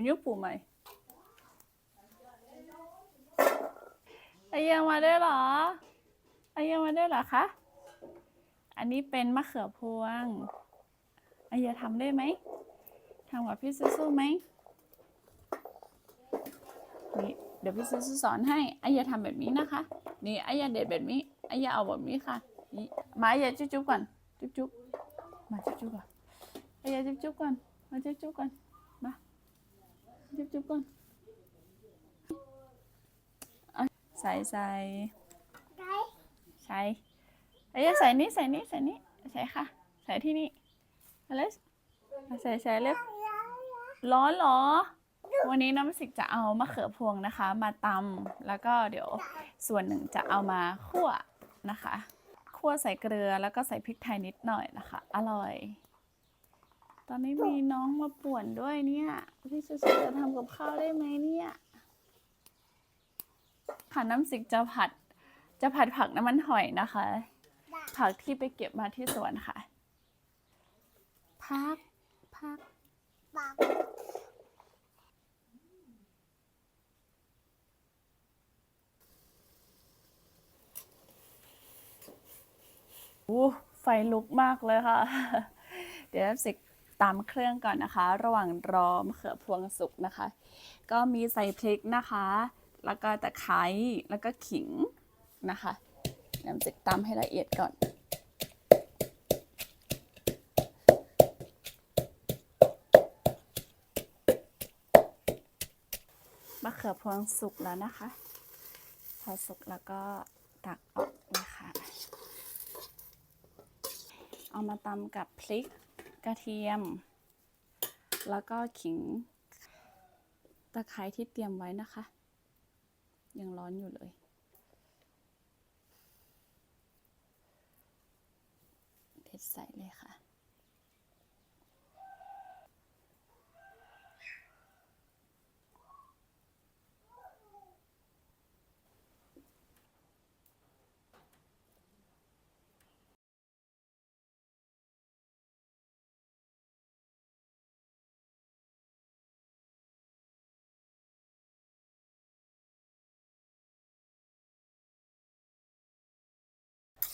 คุณยุปู่ไหมไอเยามาได้วยเหรอไอเยามาได้วยเหรอคะ อันนี้เป็นมะเขือพวงไอเยาทำได้ไหมทำกับพี่ซูๆไหมนี่เดี๋ยวพี่ซูๆสอนให้ไอเยาทำแบบนี้นะคะ นี่ไอเยาเด็ดแบบนี้ไอเยาเอาแบบนี้ค่ะนี่มาไอเยาจุ๊บๆก่อน จุ๊บๆมาจุ๊บๆก่อนไอเยาจุ๊บๆก่อนมาจุ๊บๆก่อน จุ๊บจุ๊บก่อนใส่ใส่ใส่เอ้ยใส่นี่ใส่นี่ใส่นี่ใส่ค่ะ ใส่ที่นี่เอเลยเอาใส่ใส่เร็วร้อนหรอ วันนี้น้ำสิกจะเอามะเขือพวงนะคะ มาตำแล้วก็เดี๋ยวส่วนหนึ่งจะเอามาคั่วนะคะ คั่วใส่เกลือแล้วก็ใส่พริกไทยนิดหน่อยนะคะ อร่อย ตอนนี้มีน้องมาป่วนด้วยเนี่ย พี่ซูซูจะทำกับข้าวได้ไหมเนี่ยค่ะน้ำสิกจะผัด จะผัดผักน้ำมันหอยนะคะ ผักที่ไปเก็บมาที่สวนค่ะ พัก พักโอ้ไฟลุกมากเลยค่ะ เดี๋ยวน้ำสิก ตามเครื่องก่อนนะคะ ระหว่างรอมะเขือพวงสุกนะคะ ก็มีใส่พริกนะคะ แล้วก็ตะไคร้แล้วก็ขิงนะคะน้ำสิกตามให้ละเอียดก่อนมะเขือพวงสุกแล้วนะคะ พอสุกแล้วก็ตักออกนะคะ เอามาตำกับพริก กระเทียม แล้วก็ขิง ตะไคร้ที่เตรียมไว้นะคะ ยังร้อนอยู่เลยเด็ดใส่เลยค่ะ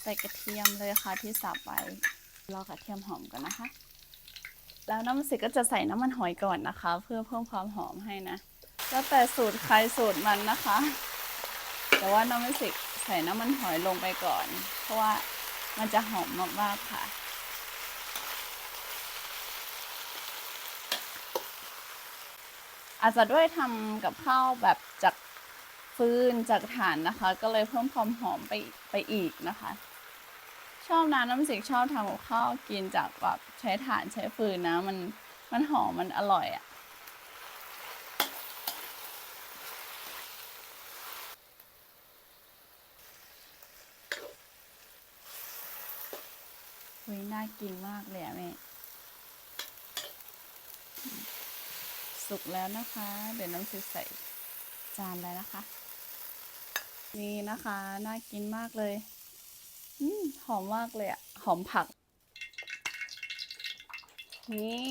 ส่กระเทียมเลยค่ะที่สับไว้รอกระเทียมหอมก่อนนะคะ แล้วน้ำมันสิก็จะใส่น้ำมันหอยก่อนนะคะ เพื่อเพิ่มความหอมให้นะแล้วแต่สูตรใครสูตรมันนะคะ แต่ว่าน้ำมันสิใส่น้ำมันหอยลงไปก่อน เพราะว่ามันจะหอมมากๆค่ะอาจจะด้วยทำกับข้าวแบบจากฟืนจากถ่านนะคะ ก็เลยเพิ่มความหอมไปไปอีกนะคะ ชอบนะน้ำสิกชอบทำกับข้าวกินจากแบบใช้ถ่านใช้ฟืนนะ มันมันหอมมันอร่อยอะ่ะเฮ้ยน่ากินมากเลยอะแม่ สุกแล้วนะคะ เดี๋ยวน้ำสิกใส่จานแล้นะคะ นี่นะคะ น่ากินมากเลย อืมหอมมากเลยอะหอมผัก นี่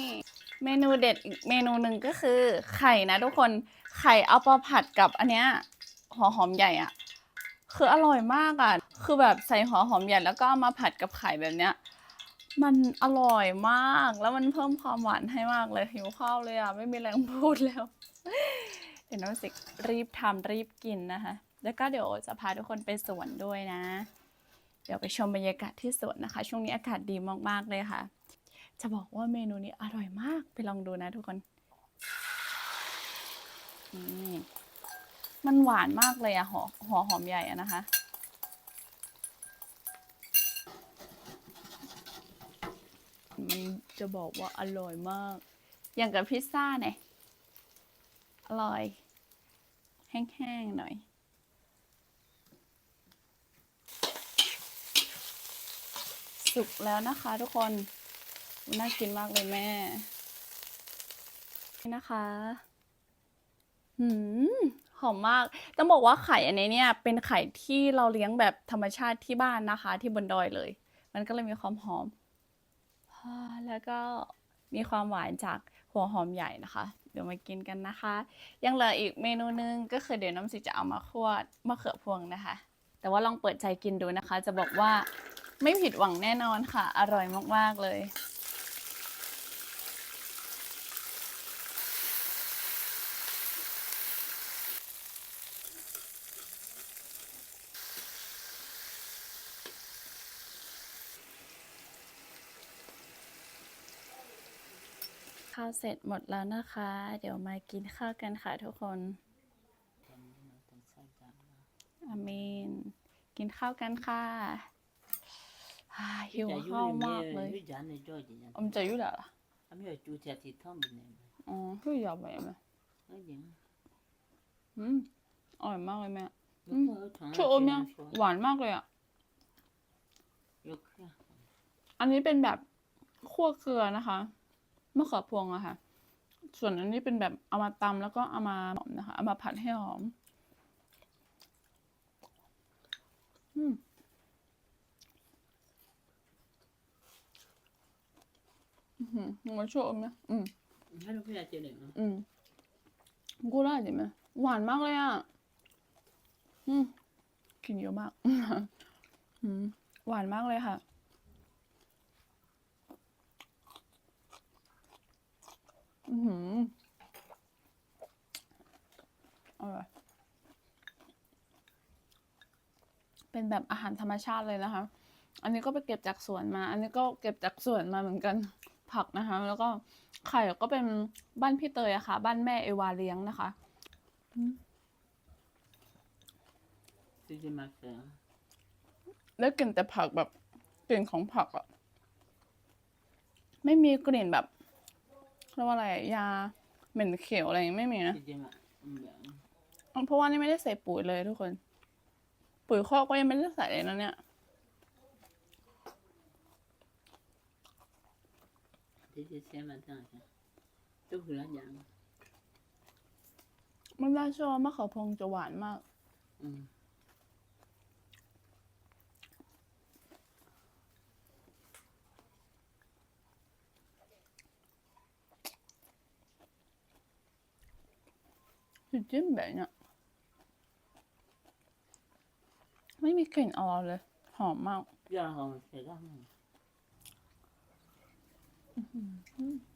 เมนูเด็ดอีกเมนูหนึ่งก็คือไข่นะทุกคนไข่เอาไปผัดกับอันเนี้ยหัวหอมใหญ่อะคืออร่อยมากอะคือแบบใส่หัวหอมใหญ่แล้วก็มาผัดกับไข่แบบเนี้ย มันอร่อยมากแล้วมันเพิ่มความหวานให้มากเลยหิวข้าวเลยอะไม่มีแรงพูดแล้วเดี๋ยวน้องสิกรีบทำรีบกินนะคะ แล้วก็เดี๋ยวจะพาทุกคนไปสวนด้วยนะ เดี๋ยวไปชมบรรยากาศที่สวนนะคะ ช่วงนี้อากาศดีมากๆเลยค่ะ จะบอกว่าเมนูนี้อร่อยมากไปลองดูนะทุกคนมันหวานมากเลยอะหัวหัวหอมใหญ่อะนะคะมันจะบอกว่าอร่อยมาก อย่างกับพิซซ่าเนี่ย อร่อย แห้งๆหน่อย สุกแล้วนะคะทุกคนน่ากินมากเลยแม่ นี่นะคะหืมหอมมาก ต้องบอกว่าไข่อันนี้เนี่ย เป็นไข่ที่เราเลี้ยงแบบธรรมชาติที่บ้านนะคะ ที่บนดอยเลย มันก็เลยมีความหอม แล้วก็มีความหวานจากหัวหอมใหญ่นะคะ เดี๋ยวมากินกันนะคะ ยังเหลืออีกเมนูนึงก็คือเดี๋ยวน้ำสิจะเอามาคั่วมะเขือพวงนะคะ แต่ว่าลองเปิดใจกินดูนะคะ จะบอกว่า ไม่ผิดหวังแน่นอนค่ะ อร่อยมาก ๆ เลย ข้าวเสร็จหมดแล้วนะคะ เดี๋ยวมากินข้าวกันค่ะทุกคนอาเมน กินข้าวกันค่ะอ่า หิวข้าวมากเลยอมจะอยู่แล้วล่ะอ๋อคืออยากไปไหมอืมอร่อยมากเลยแม่ชูอมเนี่ยหวานมากเลยอะอันนี้เป็นแบบคั่วเกลือนะคะมะเขือพวงอะค่ะ ส่วนอันนี้เป็นแบบเอามาตำแล้วก็เอามาหอมนะคะ เอามาผัดให้หอม อืม อือหือมันชอบไหมอืมอืมกูได้ดิไหมหวานมากเลยอะ อืมกินเยอะมาก อืมหวานมากเลยค่ะอือหืออร่อยเป็นแบบอาหารธรรมชาติเลยนะคะ อันนี้ก็ไปเก็บจากสวนมา อันนี้ก็เก็บจากสวนมาเหมือนกัน ผักนะคะ แล้วก็ไข่ก็เป็นบ้านพี่เตยอะค่ะ บ้านแม่เอวาเลี้ยงนะคะแล้วกลิ่นแต่ผักแบบกลิ่นของผักอะไม่มีกลิ่นแบบเรียกว่าอะไรอะยาเหม็นเขียวอะไรอย่างงี้ไม่มีนะเพราะว่านี่ไม่ได้ใส่ปุ๋ยเลยทุกคน ปุ๋ยคอกก็ยังไม่ได้ใส่เลยนะเนี่ย มันน่าชอบมะเขือพวงจะหวานมากคือจิ้มแบบเนี้ยไม่มีกลิ่นออกเลย หอมมาก Ja, har vi Mm -hmm.